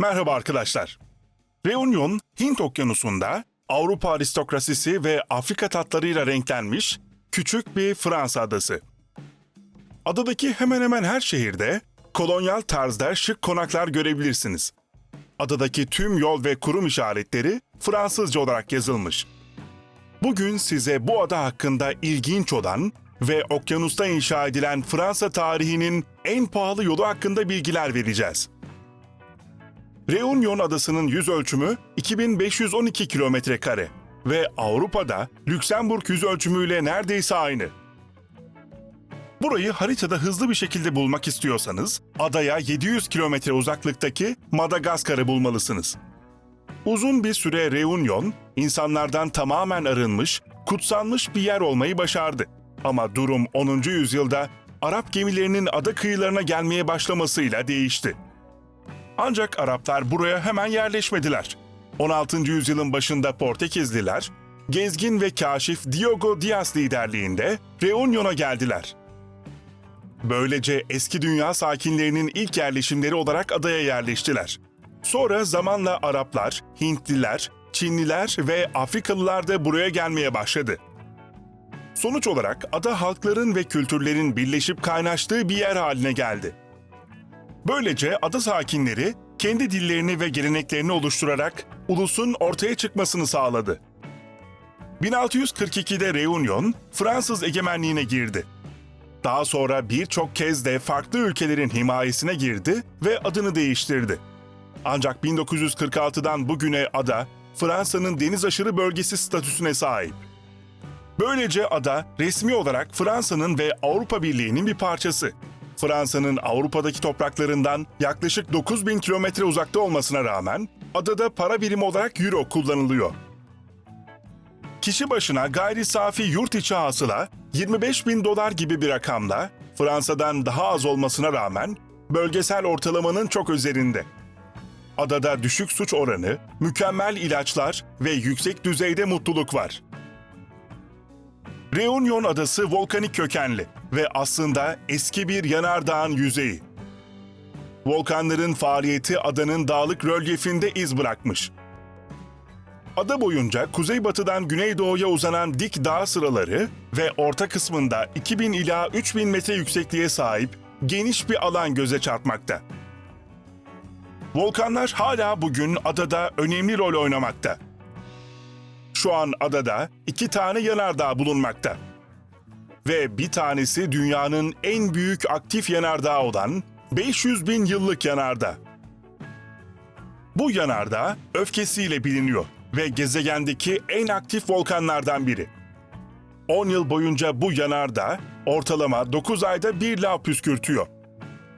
Merhaba arkadaşlar. Reunion, Hint Okyanusu'nda Avrupa aristokrasisi ve Afrika tatlarıyla renklenmiş küçük bir Fransa adası. Adadaki hemen hemen her şehirde kolonyal tarzda şık konaklar görebilirsiniz. Adadaki tüm yol ve kurum işaretleri Fransızca olarak yazılmış. Bugün size bu ada hakkında ilginç olan ve okyanusta inşa edilen Fransa tarihinin en pahalı yolu hakkında bilgiler vereceğiz. Reunion adasının yüz ölçümü 2512 kilometre kare ve Avrupa'da Lüksemburg yüz ölçümüyle neredeyse aynı. Burayı haritada hızlı bir şekilde bulmak istiyorsanız adaya 700 kilometre uzaklıktaki Madagaskar'ı bulmalısınız. Uzun bir süre Reunion, insanlardan tamamen arınmış, kutsanmış bir yer olmayı başardı. Ama durum 10. yüzyılda Arap gemilerinin ada kıyılarına gelmeye başlamasıyla değişti. Ancak Araplar buraya hemen yerleşmediler. 16. yüzyılın başında Portekizliler, gezgin ve kaşif Diogo Diaz liderliğinde Reunion'a geldiler. Böylece eski dünya sakinlerinin ilk yerleşimleri olarak adaya yerleştiler. Sonra zamanla Araplar, Hintliler, Çinliler ve Afrikalılar da buraya gelmeye başladı. Sonuç olarak ada halkların ve kültürlerin birleşip kaynaştığı bir yer haline geldi. Böylece ada sakinleri kendi dillerini ve geleneklerini oluşturarak ulusun ortaya çıkmasını sağladı. 1642'de Reunion Fransız egemenliğine girdi. Daha sonra birçok kez de farklı ülkelerin himayesine girdi ve adını değiştirdi. Ancak 1946'dan bugüne ada Fransa'nın deniz aşırı bölgesi statüsüne sahip. Böylece ada resmi olarak Fransa'nın ve Avrupa Birliği'nin bir parçası. Fransa'nın Avrupa'daki topraklarından yaklaşık 9000 kilometre uzakta olmasına rağmen adada para birimi olarak euro kullanılıyor. Kişi başına gayri safi yurt içi hasıla 25 bin dolar gibi bir rakamla Fransa'dan daha az olmasına rağmen bölgesel ortalamanın çok üzerinde. Adada düşük suç oranı, mükemmel ilaçlar ve yüksek düzeyde mutluluk var. Reunion adası volkanik kökenli ve aslında eski bir yanardağın yüzeyi. Volkanların faaliyeti adanın dağlık rölyefinde iz bırakmış. Ada boyunca kuzeybatıdan güneydoğuya uzanan dik dağ sıraları ve orta kısmında 2000 ila 3000 metre yüksekliğe sahip geniş bir alan göze çarpmakta. Volkanlar hala bugün adada önemli rol oynamakta. Şu an adada iki tane yanardağ bulunmakta. Ve bir tanesi dünyanın en büyük aktif yanardağı olan 500 bin yıllık yanardağ. Bu yanardağ öfkesiyle biliniyor ve gezegendeki en aktif volkanlardan biri. 10 yıl boyunca bu yanardağ ortalama 9 ayda bir lav püskürtüyor.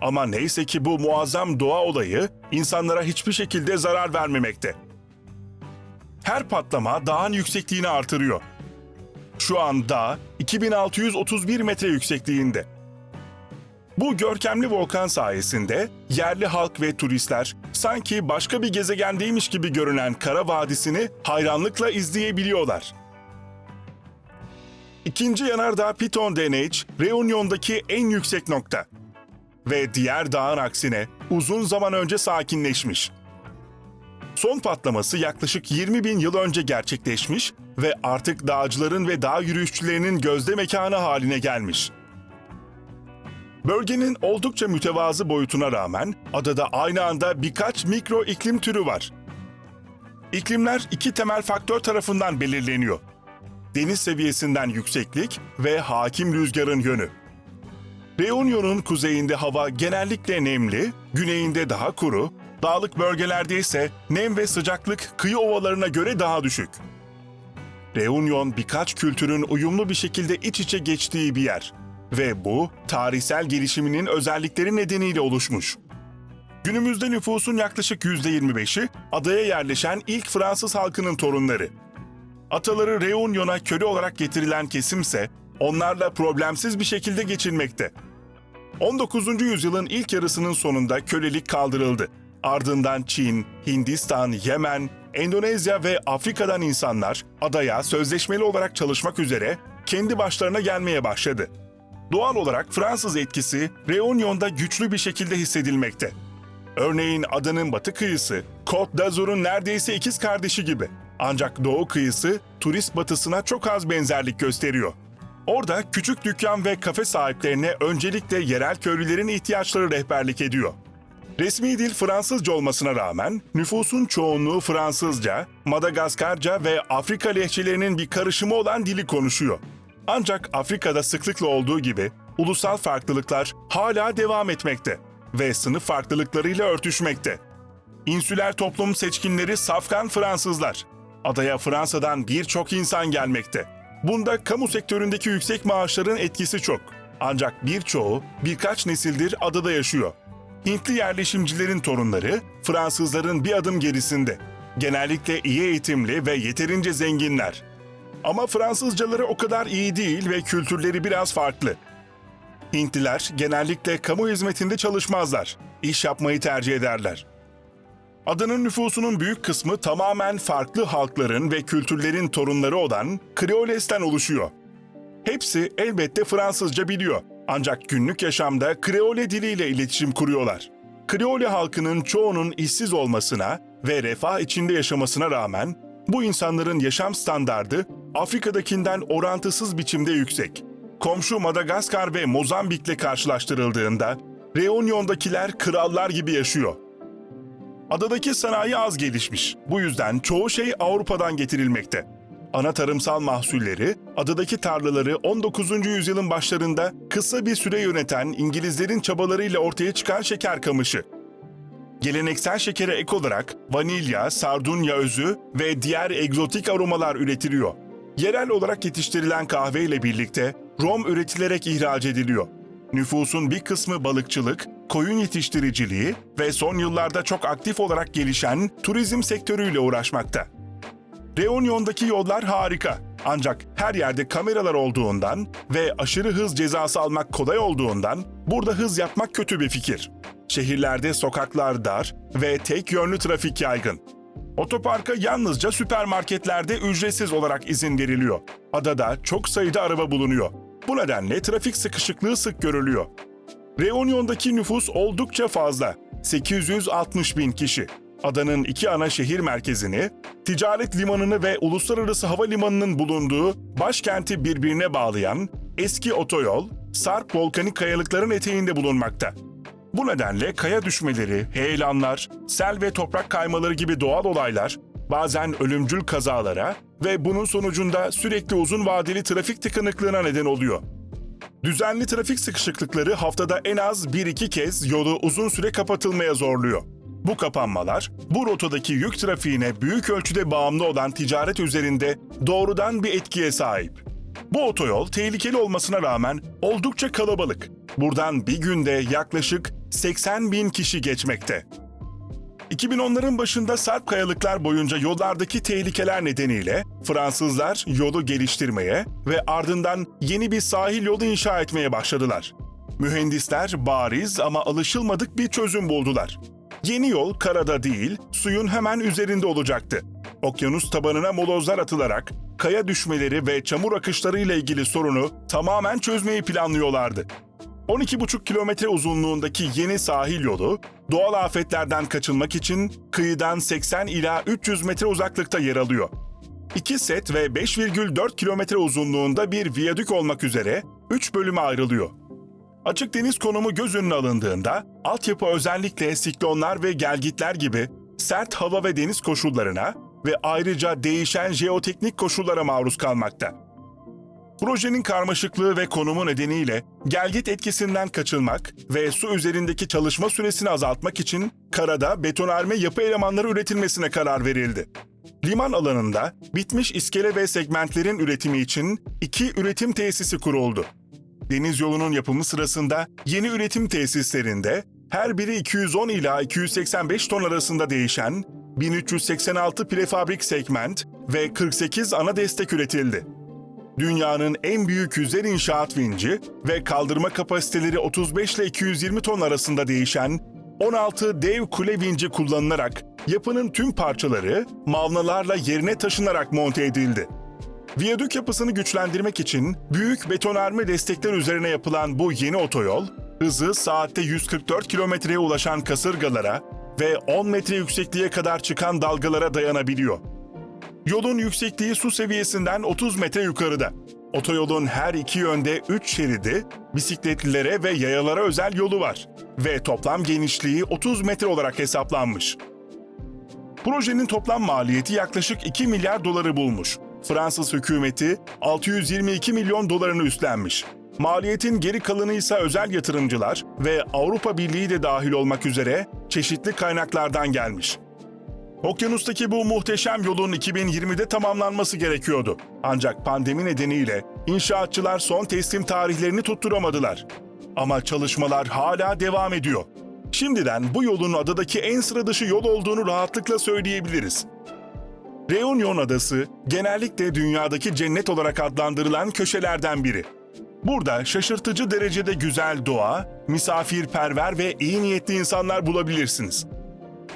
Ama neyse ki bu muazzam doğa olayı insanlara hiçbir şekilde zarar vermemekte. Her patlama dağın yüksekliğini artırıyor. Şu an dağ 2631 metre yüksekliğinde. Bu görkemli volkan sayesinde yerli halk ve turistler sanki başka bir gezegendeymiş gibi görünen Kara Vadisi'ni hayranlıkla izleyebiliyorlar. İkinci yanardağ Piton DNH, Reunion'daki en yüksek nokta. Ve diğer dağın aksine uzun zaman önce sakinleşmiş. Son patlaması yaklaşık 20 bin yıl önce gerçekleşmiş ve artık dağcıların ve dağ yürüyüşçülerinin gözde mekanı haline gelmiş. Bölgenin oldukça mütevazı boyutuna rağmen adada aynı anda birkaç mikro iklim türü var. İklimler iki temel faktör tarafından belirleniyor. Deniz seviyesinden yükseklik ve hakim rüzgarın yönü. Reunion'un kuzeyinde hava genellikle nemli, güneyinde daha kuru, dağlık bölgelerde ise nem ve sıcaklık kıyı ovalarına göre daha düşük. Reunion birkaç kültürün uyumlu bir şekilde iç içe geçtiği bir yer ve bu tarihsel gelişiminin özellikleri nedeniyle oluşmuş. Günümüzde nüfusun yaklaşık %25'i adaya yerleşen ilk Fransız halkının torunları. Ataları Reunion'a köle olarak getirilen kesimse onlarla problemsiz bir şekilde geçinmekte. 19. yüzyılın ilk yarısının sonunda kölelik kaldırıldı. Ardından Çin, Hindistan, Yemen, Endonezya ve Afrika'dan insanlar adaya sözleşmeli olarak çalışmak üzere kendi başlarına gelmeye başladı. Doğal olarak Fransız etkisi Reunion'da güçlü bir şekilde hissedilmekte. Örneğin adanın batı kıyısı, Côte d'Azur'un neredeyse ikiz kardeşi gibi. Ancak doğu kıyısı turist batısına çok az benzerlik gösteriyor. Orada küçük dükkan ve kafe sahiplerine öncelikle yerel köylülerin ihtiyaçları rehberlik ediyor. Resmi dil Fransızca olmasına rağmen nüfusun çoğunluğu Fransızca, Madagaskarca ve Afrika lehçelerinin bir karışımı olan dili konuşuyor. Ancak Afrika'da sıklıkla olduğu gibi ulusal farklılıklar hala devam etmekte ve sınıf farklılıklarıyla örtüşmekte. İnsüler toplum seçkinleri safkan Fransızlar. Adaya Fransa'dan birçok insan gelmekte. Bunda kamu sektöründeki yüksek maaşların etkisi çok. Ancak birçoğu birkaç nesildir adada yaşıyor. Hintli yerleşimcilerin torunları Fransızların bir adım gerisinde. Genellikle iyi eğitimli ve yeterince zenginler. Ama Fransızcaları o kadar iyi değil ve kültürleri biraz farklı. Hintliler genellikle kamu hizmetinde çalışmazlar. İş yapmayı tercih ederler. Adanın nüfusunun büyük kısmı tamamen farklı halkların ve kültürlerin torunları olan Kreoles'ten oluşuyor. Hepsi elbette Fransızca biliyor ancak günlük yaşamda Kreole diliyle iletişim kuruyorlar. Kreole halkının çoğunun işsiz olmasına ve refah içinde yaşamasına rağmen bu insanların yaşam standardı Afrika'dakinden orantısız biçimde yüksek. Komşu Madagaskar ve Mozambik'le karşılaştırıldığında Reunion'dakiler krallar gibi yaşıyor. Adadaki sanayi az gelişmiş. Bu yüzden çoğu şey Avrupa'dan getirilmekte. Ana tarımsal mahsulleri, adadaki tarlaları 19. yüzyılın başlarında kısa bir süre yöneten İngilizlerin çabalarıyla ortaya çıkan şeker kamışı. Geleneksel şekere ek olarak vanilya, sardunya özü ve diğer egzotik aromalar üretiliyor. Yerel olarak yetiştirilen kahve ile birlikte rom üretilerek ihraç ediliyor. Nüfusun bir kısmı balıkçılık, koyun yetiştiriciliği ve son yıllarda çok aktif olarak gelişen turizm sektörüyle uğraşmakta. Reunion'daki yollar harika. Ancak her yerde kameralar olduğundan ve aşırı hız cezası almak kolay olduğundan burada hız yapmak kötü bir fikir. Şehirlerde sokaklar dar ve tek yönlü trafik yaygın. Otoparka yalnızca süpermarketlerde ücretsiz olarak izin veriliyor. Adada çok sayıda araba bulunuyor. Bu nedenle trafik sıkışıklığı sık görülüyor. Reunion'daki nüfus oldukça fazla. 860 bin kişi. Adanın iki ana şehir merkezini, ticaret limanını ve uluslararası havalimanının bulunduğu başkenti birbirine bağlayan eski otoyol, Sarp volkanik kayalıkların eteğinde bulunmakta. Bu nedenle kaya düşmeleri, heyelanlar, sel ve toprak kaymaları gibi doğal olaylar bazen ölümcül kazalara ve bunun sonucunda sürekli uzun vadeli trafik tıkanıklığına neden oluyor. Düzenli trafik sıkışıklıkları haftada en az 1-2 kez yolu uzun süre kapatılmaya zorluyor. Bu kapanmalar, bu rotadaki yük trafiğine büyük ölçüde bağımlı olan ticaret üzerinde doğrudan bir etkiye sahip. Bu otoyol tehlikeli olmasına rağmen oldukça kalabalık. Buradan bir günde yaklaşık 80 bin kişi geçmekte. 2010'ların başında sarp kayalıklar boyunca yollardaki tehlikeler nedeniyle Fransızlar yolu geliştirmeye ve ardından yeni bir sahil yolu inşa etmeye başladılar. Mühendisler bariz ama alışılmadık bir çözüm buldular. Yeni yol karada değil, suyun hemen üzerinde olacaktı. Okyanus tabanına molozlar atılarak kaya düşmeleri ve çamur akışları ile ilgili sorunu tamamen çözmeyi planlıyorlardı. 12,5 kilometre uzunluğundaki yeni sahil yolu, doğal afetlerden kaçınmak için kıyıdan 80 ila 300 metre uzaklıkta yer alıyor. İki set ve 5,4 kilometre uzunluğunda bir viyadük olmak üzere 3 bölüme ayrılıyor. Açık deniz konumu göz önüne alındığında, altyapı özellikle siklonlar ve gelgitler gibi sert hava ve deniz koşullarına ve ayrıca değişen jeoteknik koşullara maruz kalmakta. Projenin karmaşıklığı ve konumu nedeniyle gelgit etkisinden kaçınmak ve su üzerindeki çalışma süresini azaltmak için karada betonarme yapı elemanları üretilmesine karar verildi. Liman alanında bitmiş iskele ve segmentlerin üretimi için iki üretim tesisi kuruldu. Deniz yolunun yapımı sırasında yeni üretim tesislerinde her biri 210 ila 285 ton arasında değişen 1386 prefabrik segment ve 48 ana destek üretildi. Dünyanın en büyük yüzer inşaat vinci ve kaldırma kapasiteleri 35 ile 220 ton arasında değişen 16 dev kule vinci kullanılarak yapının tüm parçaları mavnalarla yerine taşınarak monte edildi. Viyadük yapısını güçlendirmek için büyük betonarme destekler üzerine yapılan bu yeni otoyol, hızı saatte 144 kilometreye ulaşan kasırgalara ve 10 metre yüksekliğe kadar çıkan dalgalara dayanabiliyor. Yolun yüksekliği su seviyesinden 30 metre yukarıda. Otoyolun her iki yönde 3 şeridi, bisikletlilere ve yayalara özel yolu var ve toplam genişliği 30 metre olarak hesaplanmış. Projenin toplam maliyeti yaklaşık 2 milyar doları bulmuş. Fransız hükümeti 622 milyon dolarını üstlenmiş. Maliyetin geri kalanı ise özel yatırımcılar ve Avrupa Birliği de dahil olmak üzere çeşitli kaynaklardan gelmiş. Okyanustaki bu muhteşem yolun 2020'de tamamlanması gerekiyordu. Ancak pandemi nedeniyle inşaatçılar son teslim tarihlerini tutturamadılar. Ama çalışmalar hala devam ediyor. Şimdiden bu yolun adadaki en sıra dışı yol olduğunu rahatlıkla söyleyebiliriz. Reunion Adası genellikle dünyadaki cennet olarak adlandırılan köşelerden biri. Burada şaşırtıcı derecede güzel doğa, misafirperver ve iyi niyetli insanlar bulabilirsiniz.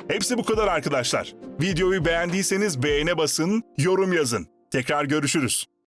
Hepsi bu kadar arkadaşlar. Videoyu beğendiyseniz beğene basın, yorum yazın. Tekrar görüşürüz.